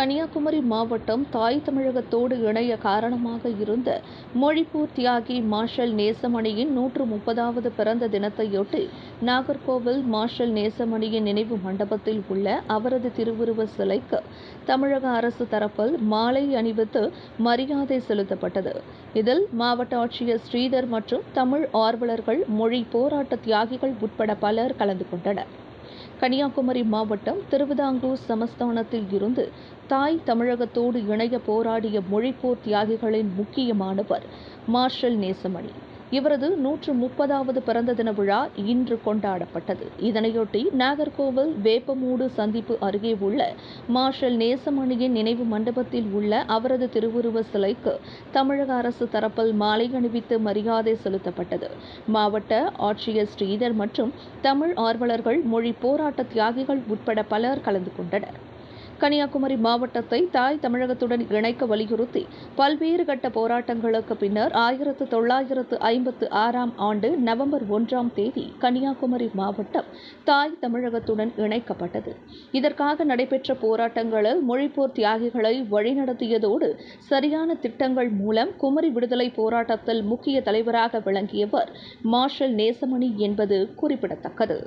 கன்னியாகுமரி மாவட்டம் தாய் தமிழகத்தோடு இணைய காரணமாக இருந்த மொழிப்பூர் தியாகி மார்ஷல் நேசமணியின் நூற்று முப்பதாவது பிறந்த தினத்தையொட்டி நாகர்கோவில் மார்ஷல் நேசமணியின் நினைவு மண்டபத்தில் உள்ள அவரது திருவுருவ சிலைக்கு தமிழக அரசு தரப்பில் மாலை அணிவித்து மரியாதை செலுத்தப்பட்டது. இதில் மாவட்ட ஆட்சியர் ஸ்ரீதர் மற்றும் தமிழ் ஆர்வலர்கள் மொழி போராட்ட தியாகிகள் உட்பட பலர் கலந்து கொண்டனர். கன்னியாகுமரி மாவட்டம் திருவிதாங்கூர் சமஸ்தானத்தில் இருந்து தாய் தமிழகத்தோடு இணைய போராடிய மொழிப்போர் தியாகிகளின் முக்கியமானவர் மார்ஷல் நேசமணி. இவரது நூற்று முப்பதாவது பிறந்த தின விழா இன்று கொண்டாடப்பட்டது. இதனையொட்டி நாகர்கோவில் வேப்பமூடு சந்திப்பு அருகே உள்ள மார்ஷல் நேசமணியின் நினைவு மண்டபத்தில் உள்ள அவரது திருவுருவ சிலைக்கு தமிழக அரசு தரப்பில் மாலை அணிவித்து மரியாதை செலுத்தப்பட்டது. மாவட்ட ஆட்சியர் ஸ்ரீதர் மற்றும் தமிழ் ஆர்வலர்கள் மொழி போராட்ட தியாகிகள் உட்பட பலர் கலந்து கொண்டனர். கன்னியாகுமரி மாவட்டத்தை தாய் தமிழகத்துடன் இணைக்க வலியுறுத்தி பல்வேறு கட்ட போராட்டங்களுக்கு பின்னர் ஆயிரத்து தொள்ளாயிரத்து ஐம்பத்து ஆறாம் ஆண்டு நவம்பர் ஒன்றாம் தேதி கன்னியாகுமரி மாவட்டம் தாய் தமிழகத்துடன் இணைக்கப்பட்டது. இதற்காக நடைபெற்ற போராட்டங்களில் மொழிப்போர் தியாகிகளை வழிநடத்தியதோடு சரியான திட்டங்கள் மூலம் குமரி விடுதலை போராட்டத்தில் முக்கிய தலைவராக விளங்கியவர் மார்ஷல் நேசமணி என்பது குறிப்பிடத்தக்கது.